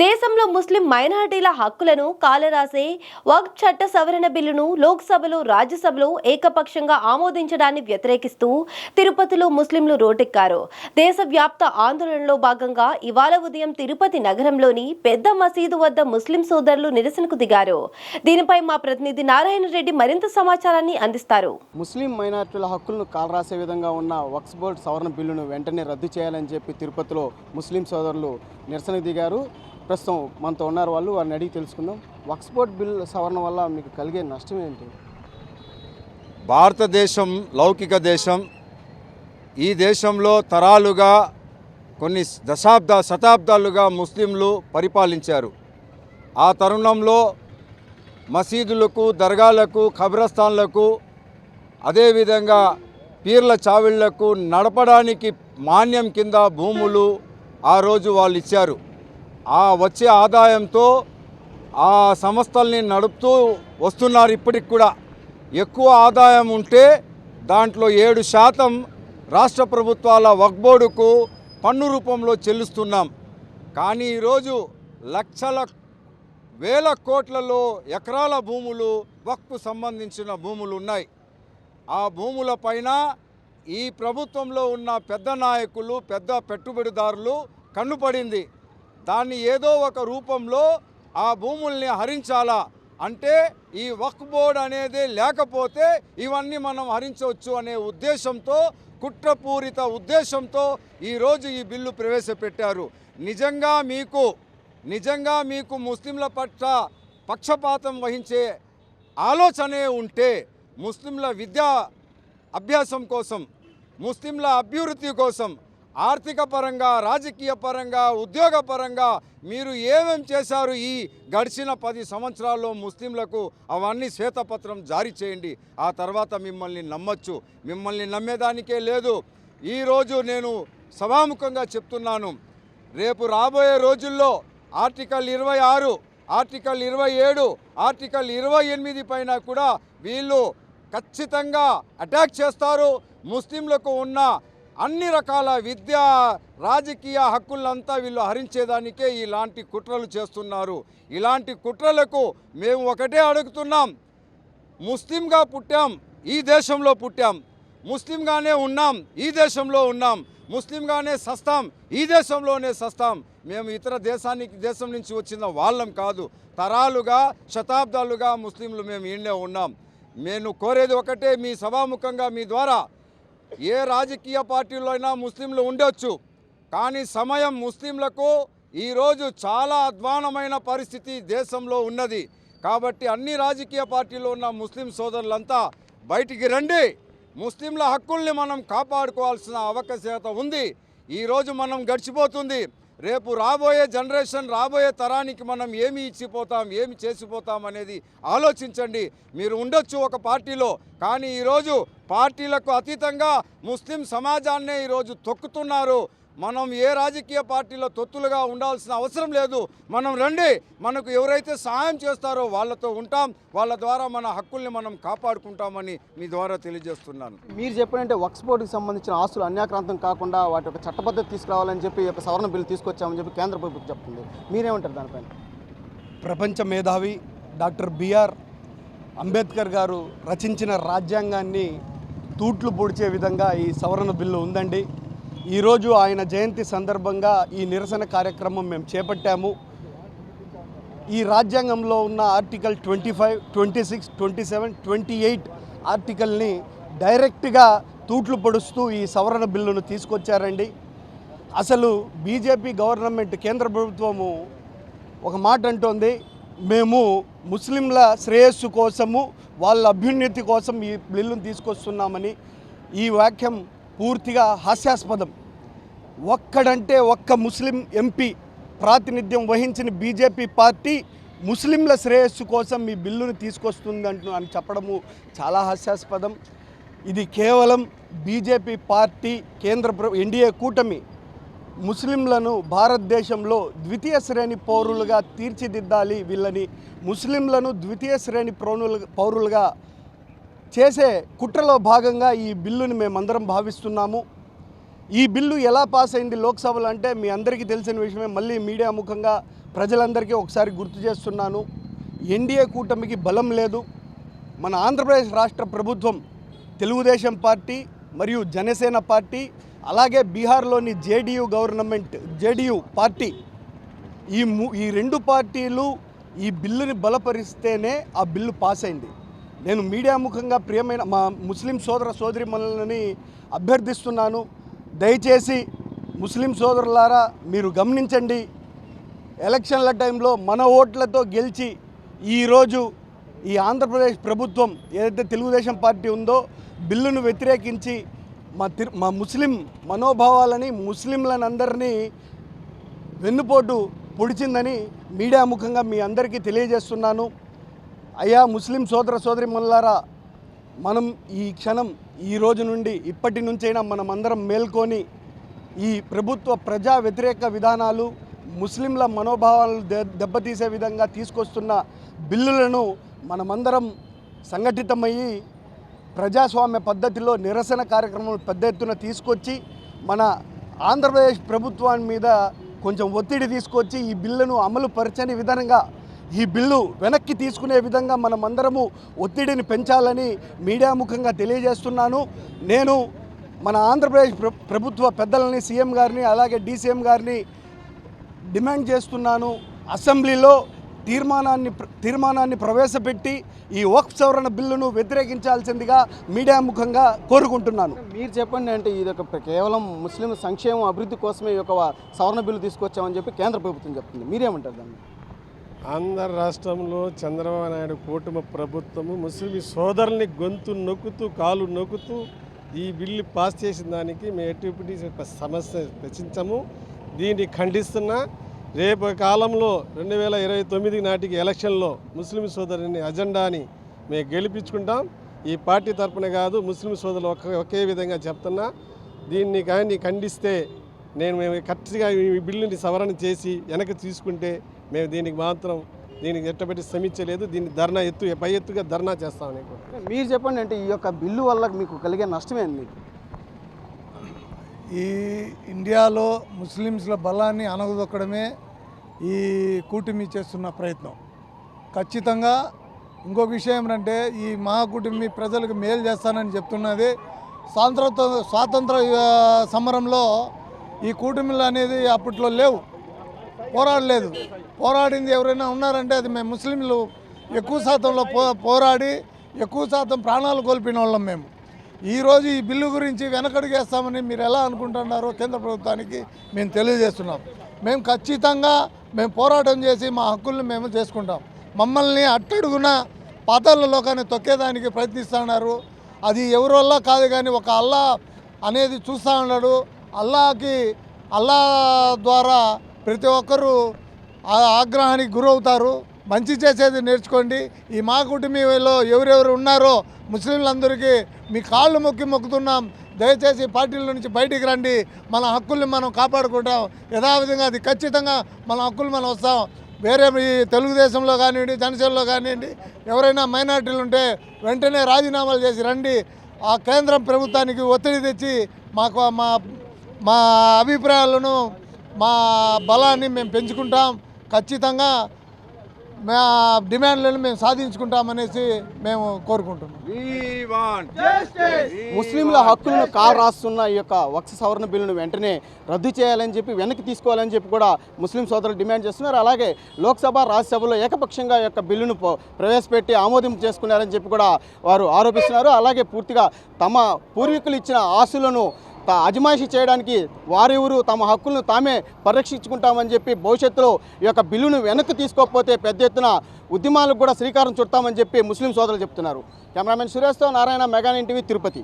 దేశంలో ముస్లిం మైనారిటీల హక్కులను కాలరాసే వక్ఫ్ చట్ట సవరణ బిల్లును లోక్సభలో రాజ్యసభలో ఏకపక్షంగా ఆమోదించడాన్ని వ్యతిరేకిస్తూ తిరుపతిలో ముస్లింలు రోడ్డెక్కారు దేశవ్యాప్త ఆందోళనలో భాగంగా ఇవాళ ఉదయం తిరుపతి నగరంలోని పెద్ద మసీదు వద్ద ముస్లిం సోదరులు నిరసనకు దిగారు. దీనిపై మా ప్రతినిధి నారాయణ రెడ్డి మరింత సమాచారాన్ని అందిస్తారు. ముస్లిం మైనారిటీల హక్కులను కాలరాసే విధంగా ఉన్న వక్స్ బోర్డ్ సవరణ బిల్లును వెంటనే రద్దు చేయాలని చెప్పి తిరుపతిలో ముస్లిం సోదరులు నిరసన దిగారు. ప్రస్తుతం మనతో ఉన్నారు వాళ్ళు వారిని అడిగి తెలుసుకుందాం. వక్స్ బోర్డ్ బిల్ సవరణ వల్ల మీకు కలిగే నష్టం ఏంటి? భారతదేశం లౌకిక దేశం ఈ దేశంలో తరాలుగా కొన్ని దశాబ్ద శతాబ్దాలుగా ముస్లింలు పరిపాలించారు. ఆ తరుణంలో మసీదులకు దర్గాలకు ఖబరస్థాన్లకు అదేవిధంగా పీర్ల చావిళ్ళకు నడపడానికి మాన్యం కింద భూములు ఆ రోజు వాళ్ళు ఇచ్చారు. ఆ వచ్చే ఆదాయంతో ఆ సంస్థల్ని నడుపుతూ వస్తున్నారు ఇప్పటికి కూడా. ఎక్కువ ఆదాయం ఉంటే దాంట్లో ఏడు శాతం రాష్ట్ర ప్రభుత్వాల వక్బోర్డుకు పన్ను రూపంలో చెల్లిస్తున్నాం. కానీ ఈరోజు లక్షల వేల కోట్లలో ఎకరాల భూములు వక్కు సంబంధించిన భూములు ఉన్నాయి. ఆ భూముల పైన ఈ ప్రభుత్వంలో ఉన్న పెద్ద నాయకులు పెద్ద పెట్టుబడిదారులు కన్నుపడింది. దాన్ని ఏదో ఒక రూపంలో ఆ భూముల్ని హరించాలా అంటే ఈ వక్ బోర్డ్ అనేది లేకపోతే ఇవన్నీ మనం హరించవచ్చు అనే ఉద్దేశంతో కుట్రపూరిత ఉద్దేశంతో ఈరోజు ఈ బిల్లు ప్రవేశపెట్టారు. నిజంగా మీకు నిజంగా మీకు ముస్లింల పట్ల పక్షపాతం వహించే ఆలోచనే ఉంటే ముస్లింల విద్యా అభ్యాసం కోసం ముస్లింల అభివృద్ధి కోసం ఆర్థిక పరంగా రాజకీయ పరంగా ఉద్యోగ పరంగా మీరు ఏమేం చేశారు ఈ గడిచిన పది సంవత్సరాల్లో ముస్లింలకు? అవన్నీ శ్వేతపత్రం జారీ చేయండి. ఆ తర్వాత మిమ్మల్ని నమ్మచ్చు. మిమ్మల్ని నమ్మేదానికే లేదు. ఈరోజు నేను సభాముఖంగా చెప్తున్నాను. రేపు రాబోయే రోజుల్లో ఆర్టికల్ ఇరవై ఆరు ఆర్టికల్ ఇరవై ఏడు ఆర్టికల్ ఇరవై ఎనిమిది పైన కూడా వీళ్ళు ఖచ్చితంగా అటాక్ చేస్తారు. ముస్లింలకు ఉన్న అన్ని రకాల విద్యా రాజకీయ హక్కులంతా వీళ్ళు హరించేదానికే ఇలాంటి కుట్రలు చేస్తున్నారు. ఇలాంటి కుట్రలకు మేము ఒకటే అడుగుతున్నాం. ముస్లింగా పుట్టాం ఈ దేశంలో పుట్టాం. ముస్లింగానే ఉన్నాం ఈ దేశంలో ఉన్నాం. ముస్లింగానే సస్తాం ఈ దేశంలోనే సస్తాం. మేము ఇతర దేశానికి దేశం నుంచి వచ్చిన వాళ్ళం కాదు. తరాలుగా శతాబ్దాలుగా ముస్లింలు మేము ఈయనే ఉన్నాం. నేను కోరేది ఒకటే మీ సభాముఖంగా మీ ద్వారా ఏ రాజకీయ పార్టీలో అయినా ముస్లింలు ఉండొచ్చు. కానీ సమయం ముస్లింలకు ఈరోజు చాలా అధ్వానమైన పరిస్థితి దేశంలో ఉన్నది. కాబట్టి అన్ని రాజకీయ పార్టీలో ఉన్న ముస్లిం సోదరులంతా బయటికి రండి. ముస్లింల హక్కుల్ని మనం కాపాడుకోవాల్సిన అవకాశత ఉంది. ఈరోజు మనం గడిచిపోతుంది. రేపు రాబోయే జనరేషన్ రాబోయే తరానికి మనం ఏమి ఇచ్చిపోతాం ఏమి చేసిపోతాం అనేది ఆలోచించండి. మీరు ఉండొచ్చు ఒక పార్టీలో కానీ ఈరోజు పార్టీలకు అతీతంగా ముస్లిం సమాజాన్నే ఈరోజు తొక్కుతున్నారు. మనం ఏ రాజకీయ పార్టీలో తొత్తులుగా ఉండాల్సిన అవసరం లేదు. మనం రండి. మనకు ఎవరైతే సహాయం చేస్తారో వాళ్ళతో ఉంటాం. వాళ్ళ ద్వారా మన హక్కుల్ని మనం కాపాడుకుంటామని మీ ద్వారా తెలియజేస్తున్నాను. మీరు చెప్పినట్టే వక్స్ బోర్డుకి సంబంధించిన ఆస్తులు అన్యాక్రాంతం కాకుండా వాటి యొక్క చట్టబద్ధత తీసుకురావాలని చెప్పి యొక్క సవరణ బిల్లు తీసుకొచ్చామని చెప్పి కేంద్ర ప్రభుత్వం చెప్తుంది. మీరేమంటారు దానిపైన? ప్రపంచ మేధావి డాక్టర్ బిఆర్ అంబేద్కర్ గారు రచించిన రాజ్యాంగాన్ని తూట్లు పొడిచే విధంగా ఈ సవరణ బిల్లు ఉందండి. ఈరోజు ఆయన జయంతి సందర్భంగా ఈ నిరసన కార్యక్రమం మేము చేపట్టాము. ఈ రాజ్యాంగంలో ఉన్న article twenty five twenty six twenty seven twenty eight ఆర్టికల్ని డైరెక్ట్గా తూట్లు పొడుస్తూ ఈ సవరణ బిల్లును తీసుకొచ్చారండి. అసలు బీజేపీ గవర్నమెంట్ కేంద్ర ప్రభుత్వము ఒక మాట అంటోంది మేము ముస్లింల శ్రేయస్సు కోసము వాళ్ళ అభ్యున్నతి కోసం ఈ బిల్లును తీసుకొస్తున్నామని. ఈ వాక్యం పూర్తిగా హాస్యాస్పదం. ఒక్కడంటే ఒక్క ముస్లిం ఎంపీ ప్రాతినిధ్యం వహించిన బీజేపీ పార్టీ ముస్లింల శ్రేయస్సు కోసం మీ బిల్లును తీసుకొస్తుందంటు అని చెప్పడము చాలా హాస్యాస్పదం. ఇది కేవలం బీజేపీ పార్టీ కేంద్ర ఎన్డీఏ కూటమి ముస్లింలను భారతదేశంలో ద్వితీయ శ్రేణి పౌరులుగా తీర్చిదిద్దాలి వీళ్ళని ముస్లింలను ద్వితీయ శ్రేణి పౌరులు పౌరులుగా చేసే కుట్రలో భాగంగా ఈ బిల్లుని మేమందరం భావిస్తున్నాము. ఈ బిల్లు ఎలా పాస్ అయింది లోక్సభలో అంటే మీ అందరికీ తెలిసిన విషయమే. మళ్ళీ మీడియా ముఖంగా ప్రజలందరికీ ఒకసారి గుర్తు చేస్తున్నాను. ఎన్డీఏ కూటమికి బలం లేదు. మన ఆంధ్రప్రదేశ్ రాష్ట్ర ప్రభుత్వం తెలుగుదేశం పార్టీ మరియు జనసేన పార్టీ అలాగే బీహార్లోని జేడీయూ గవర్నమెంట్ జేడీయూ పార్టీ ఈ ఈ రెండు పార్టీలు ఈ బిల్లుని బలపరిస్తేనే ఆ బిల్లు పాస్ అయింది. నేను మీడియా ముఖంగా ప్రియమైన మా ముస్లిం సోదర సోదరిమణులని అభ్యర్థిస్తున్నాను. దయచేసి ముస్లిం సోదరులారా మీరు గమనించండి. ఎలక్షన్ల టైంలో మన ఓట్లతో గెలిచి ఈరోజు ఈ ఆంధ్రప్రదేశ్ ప్రభుత్వం ఏదైతే తెలుగుదేశం పార్టీ ఉందో బిల్లును వ్యతిరేకించి మా తిరు మా ముస్లిం మనోభావాలని ముస్లింలనందరినీ వెన్నుపోటు పొడిచిందని మీడియా ముఖంగా మీ అందరికీ తెలియజేస్తున్నాను. అయ్యా ముస్లిం సోదర సోదరి మల్లారా మనం ఈ క్షణం ఈ రోజు నుండి ఇప్పటి నుంచైనా మనం అందరం మేల్కొని ఈ ప్రభుత్వ ప్రజా వ్యతిరేక విధానాలు ముస్లింల మనోభావాలను దెబ్బతీసే విధంగా తీసుకొస్తున్న బిల్లులను మనమందరం సంఘటితమయ్యి ప్రజాస్వామ్య పద్ధతిలో నిరసన కార్యక్రమాలు పెద్ద ఎత్తున తీసుకొచ్చి మన ఆంధ్రప్రదేశ్ ప్రభుత్వాన్ని మీద కొంచెం ఒత్తిడి తీసుకొచ్చి ఈ బిల్లును అమలు పరచని విధంగా ఈ బిల్లు వెనక్కి తీసుకునే విధంగా మనమందరము ఒత్తిడిని పెంచాలని మీడియా ముఖంగా తెలియజేస్తున్నాను. నేను మన ఆంధ్రప్రదేశ్ ప్ర ప్రభుత్వ పెద్దలని సీఎం గారిని అలాగే డీసీఎం గారిని డిమాండ్ చేస్తున్నాను. అసెంబ్లీలో తీర్మానాన్ని తీర్మానాన్ని ప్రవేశపెట్టి ఈ వక్ఫ్ సవరణ బిల్లును వ్యతిరేకించాల్సిందిగా మీడియా ముఖంగా కోరుకుంటున్నాను. మీరు చెప్పండి అంటే ఇది ఒక కేవలం ముస్లిం సంక్షేమం అభివృద్ధి కోసమే ఈ యొక్క సవరణ బిల్లు తీసుకొచ్చామని చెప్పి కేంద్ర ప్రభుత్వం చెప్తుంది. మీరేమంటారు దాన్ని? ఆంధ్ర రాష్ట్రంలో చంద్రబాబు నాయుడు కూటమి ప్రభుత్వము ముస్లిం సోదరుల్ని గొంతు నొక్కుతూ కాలు నొక్కుతూ ఈ బిల్లు పాస్ చేసిన దానికి మేము ఎటువంటి సమస్య రచించము దీన్ని ఖండిస్తున్నా రేపు కాలంలో రెండు వేల ఇరవై తొమ్మిది నాటికి ఎలక్షన్లో ముస్లిం సోదరుని అజెండాని మేము గెలిపించుకుంటాం. ఈ పార్టీ తరపున కాదు ముస్లిం సోదరులు ఒక ఒకే విధంగా చెప్తున్నా. దీన్ని కానీ ఖండిస్తే నేను మేము కరెక్ట్గా ఈ బిల్లుని సవరణ చేసి వెనక్కి తీసుకుంటే మేము దీనికి మాత్రం దీనికి ఎట్టబెట్టి శ్రమించలేదు. దీన్ని ధర్నా ఎత్తు పై ఎత్తుగా ధర్నా చేస్తామని మీరు చెప్పండి అంటే ఈ యొక్క బిల్లు వల్ల మీకు కలిగే నష్టమేంది మీకు ఈ ఇండియాలో ముస్లిమ్స్ల బలాన్ని అణగదొక్కడమే ఈ కూటమి చేస్తున్న ప్రయత్నం. ఖచ్చితంగా ఇంకొక విషయం ఏంటంటే ఈ మహాకూటమి ప్రజలకు మేలు చేస్తానని చెప్తున్నది స్వాతంత్ర స్వాతంత్ర సమరంలో ఈ కూటమిలు అనేది అప్పట్లో లేవు. పోరాడలేదు. పోరాడింది ఎవరైనా ఉన్నారంటే అది మేము ముస్లింలు ఎక్కువ శాతంలో పో పోరాడి ఎక్కువ శాతం ప్రాణాలు కోల్పోయిన వాళ్ళం మేము. ఈరోజు ఈ బిల్లు గురించి వెనకడుగేస్తామని మీరు ఎలా అనుకుంటున్నారో కేంద్ర ప్రభుత్వానికి మేము తెలియజేస్తున్నాం. మేము ఖచ్చితంగా మేము పోరాటం చేసి మా హక్కుల్ని మేము చేసుకుంటాం. మమ్మల్ని అట్టడుగున పాతాళలోకాన్ని తొక్కేదానికి ప్రయత్నిస్తున్నారు. అది ఎవరి కాదు కానీ ఒక అల్లా అనేది చూస్తూ ఉన్నాడు. అల్లాకి అల్లా ద్వారా ప్రతి ఒక్కరూ ఆగ్రహానికి గురవుతారు. మంచి చేసేది నేర్చుకోండి. ఈ మా కుటుంబంలో ఎవరెవరు ఉన్నారో ముస్లింలందరికీ మీ కాళ్ళు మొక్కి మొక్కుతున్నాం. దయచేసి పార్టీల నుంచి బయటికి రండి. మన హక్కుల్ని మనం కాపాడుకుంటాం. యథావిధంగా అది ఖచ్చితంగా మన హక్కులు మనం వస్తాం. వేరే ఈ తెలుగుదేశంలో కానివ్వండి జనసేనలో కానివ్వండి ఎవరైనా మైనార్టీలు ఉంటే వెంటనే రాజీనామాలు చేసి రండి. ఆ కేంద్రం ప్రభుత్వానికి ఒత్తిడి తెచ్చి మాకు మా మా అభిప్రాయాలను మా బలాన్ని మేము పెంచుకుంటాం. ఖచ్చితంగా మా డిమాండ్లను మేము సాధించుకుంటామనేసి మేము కోరుకుంటున్నాం. ముస్లింల హక్కులను కాలు రాస్తున్న ఈ యొక్క వక్స సవరణ బిల్లును వెంటనే రద్దు చేయాలని చెప్పి వెనక్కి తీసుకోవాలని చెప్పి కూడా ముస్లిం సోదరులు డిమాండ్ చేస్తున్నారు. అలాగే లోక్సభ రాజ్యసభలో ఏకపక్షంగా యొక్క బిల్లును ప్రవేశపెట్టి ఆమోదింపు చేసుకున్నారని చెప్పి కూడా వారు ఆరోపిస్తున్నారు. అలాగే పూర్తిగా తమ పూర్వీకులు ఇచ్చిన ఆశలను అజమాయిషీ చేయడానికి వారెవరు తమ హక్కులను తామే పరిరక్షించుకుంటామని చెప్పి భవిష్యత్తులో ఈ యొక్క బిల్లును వెనక్కి తీసుకోకపోతే పెద్ద ఎత్తున ఉద్యమాలకు కూడా శ్రీకారం చుడతామని చెప్పి ముస్లిం సోదరులు చెప్తున్నారు. కెమెరామెన్ సురేష్తో నారాయణ మెగాన్ ఇంటివి తిరుపతి.